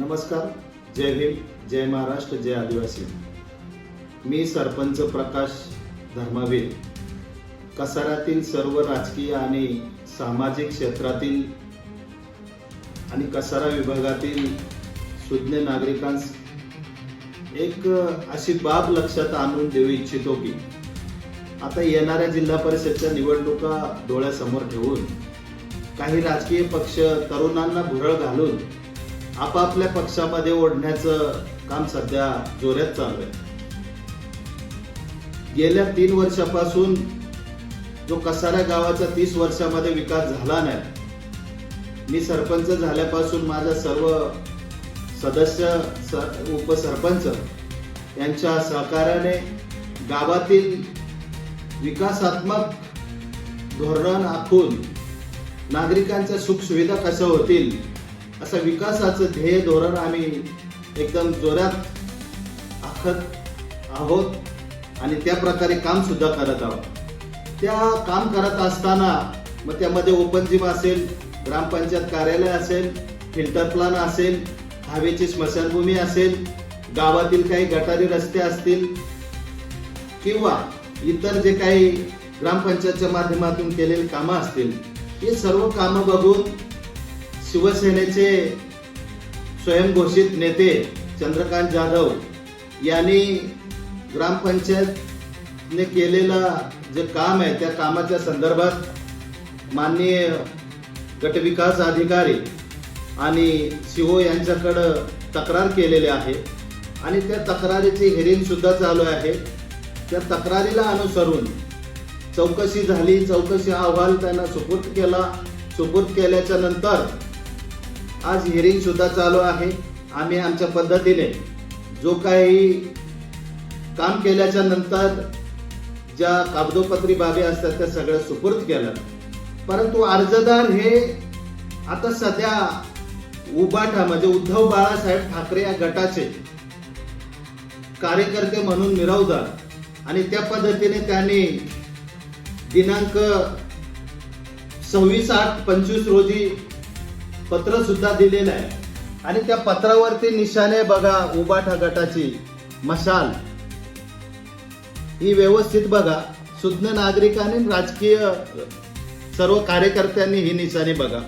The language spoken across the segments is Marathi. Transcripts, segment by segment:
नमस्कार जय हिंद जय महाराष्ट्र जय आदिवासी. मी सरपंच प्रकाश धर्मवीर. कसाऱ्यातील सर्व राजकीय आणि सामाजिक क्षेत्रातील आणि कसारा विभागातील सुज्ञ नागरिकांस एक अशी बाब लक्षात आणून देऊ इच्छितो की आता येणाऱ्या जिल्हा परिषदच्या निवडणुका डोळ्यासमोर ठेवून काही राजकीय पक्ष तरुणांना भुरळ घालून आपापल्या पक्षामध्ये ओढण्याचं काम सध्या जोरात चालू आहे. गेल्या तीन वर्षापासून जो कसारा गावाचा तीस वर्षामध्ये विकास झाला नाही मी सरपंच झाल्यापासून माझ्या सर्व सदस्य स- उपसरपंच यांच्या सहकार्याने गावातील विकासात्मक धोरण आखून नागरिकांच्या सुखसुविधा कशा होतील असं विकासाचं ध्येय धोरण आम्ही एकदम जोरात आखत आहोत आणि त्या प्रकारे काम सुद्धा करत आहोत. त्या काम करत असताना मग त्यामध्ये ओपन जिम असेल ग्रामपंचायत कार्यालय असेल फिल्टर प्लान असेल हवेची स्मशानभूमी असेल गावातील काही गटारी रस्ते असतील किंवा इतर जे काही ग्रामपंचायतच्या माध्यमातून केलेली कामं असतील हे सर्व कामं बघून शिवसेनेचे स्वयंघोषित नेते चंद्रकांत जाधव यांनी ग्रामपंचायतने केलेलं जे काम आहे त्या कामाच्या संदर्भात माननीय गटविकास अधिकारी आणि सीओ यांच्याकडं तक्रार केलेली आहे आणि त्या तक्रारीची हेरिंगसुद्धा चालू आहे. त्या तक्रारीला अनुसरून चौकशी झाली चौकशी अहवाल त्यांना सुपूर्द केला. सुपूर्द केल्याच्यानंतर आज हिअरिंग सुद्धा चालू आहे. आम्ही आमच्या पद्धतीने जो काही काम केल्याच्यानंतर ज्या कागदोपत्री बाबी असतात त्या सगळ्या सुपूर्द केल्या परंतु अर्जदार हे आता सध्या उबाठा म्हणजे उद्धव बाळासाहेब ठाकरे या गटाचे कार्यकर्ते म्हणून मिरवदार आणि त्या पद्धतीने त्यांनी दिनांक सव्वीस आठ पंचवीस रोजी पत्र सुद्धा दिलेलं आहे. आणि त्या पत्रावरती निशाणे बघा उबाठा गटाची मशाल. ही व्यवस्थित बघा. सुज्ञ नागरिकांनी राजकीय सर्व कार्यकर्त्यांनी ही निशाणी बघा.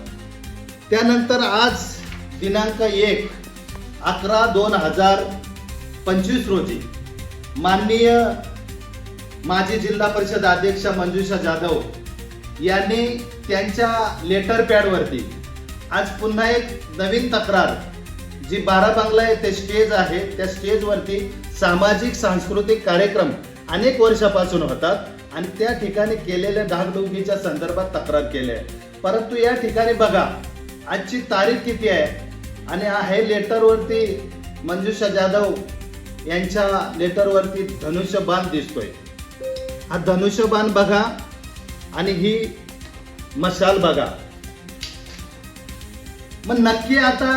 त्यानंतर आज दिनांक एक अकरा दोन हजार पंचवीस रोजी माननीय माजी जिल्हा परिषद अध्यक्षा मंजुषा जाधव यांनी त्यांच्या लेटर पॅडवरती आज पुन्हा एक नवीन तक्रार. जी बारा बांगला येथे स्टेज आहे त्या स्टेजवरती सामाजिक सांस्कृतिक कार्यक्रम अनेक वर्षापासून होतात आणि त्या ठिकाणी केलेल्या डागडुगीच्या संदर्भात तक्रार केली आहे परंतु या ठिकाणी बघा आजची तारीख किती आहे? आणि हे लेटरवरती मंजुषा जाधव यांच्या लेटरवरती धनुष्यबाण दिसतोय. हा धनुष्यबाण बघा आणि ही मशाल बघा. मग नक्की आता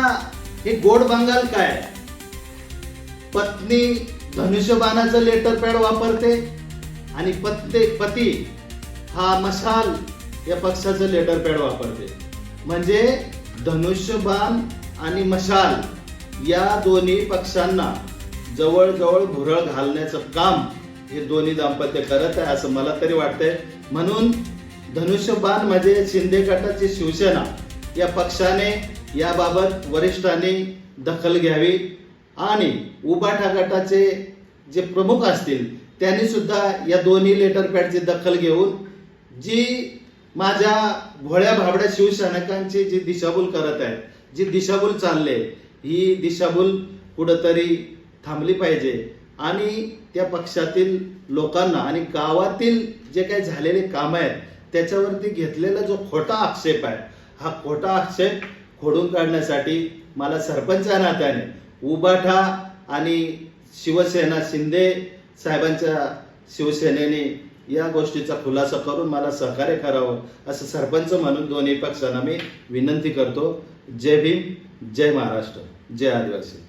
हे गोड बंगाल काय? पत्नी धनुष्यबाणाचं लेटर पॅड वापरते आणि पत्ते पती हा मशाल या पक्षाचं लेटर पॅड वापरते. म्हणजे धनुष्यबाण आणि मशाल या दोन्ही पक्षांना जवळजवळ भुरळ घालण्याचं काम हे दोन्ही दाम्पत्य करत आहे असं मला तरी वाटतंय. म्हणून धनुष्यबाण म्हणजे शिंदे गटाची शिवसेना या पक्षाने याबाबत वरिष्ठांनी दखल घ्यावी आणि उबाठा गटाचे जे प्रमुख असतील त्यांनी सुद्धा या दोन्ही लेटर पॅडची दखल घेऊन जी माझ्या भोळ्या भाबड्या शिवसैनिकांची जी दिशाभूल करत आहे जी दिशाभूल चालले ही दिशाभूल कुठंतरी थांबली पाहिजे. आणि त्या पक्षातील लोकांना आणि गावातील जे काही झालेले काम आहेत त्याच्यावरती घेतलेला जो खोटा आक्षेप आहे हा खोटा आक्षेप खोडून काढण्यासाठी मला सरपंचा नात्याने उबाठा आणि शिवसेना शिंदे साहेबांच्या शिवसेनेने या गोष्टीचा खुलासा करून मला सहकार्य करावं असं सरपंच म्हणून दोन्ही पक्षांना मी विनंती करतो. जय भीम जय महाराष्ट्र जय आदिवासी.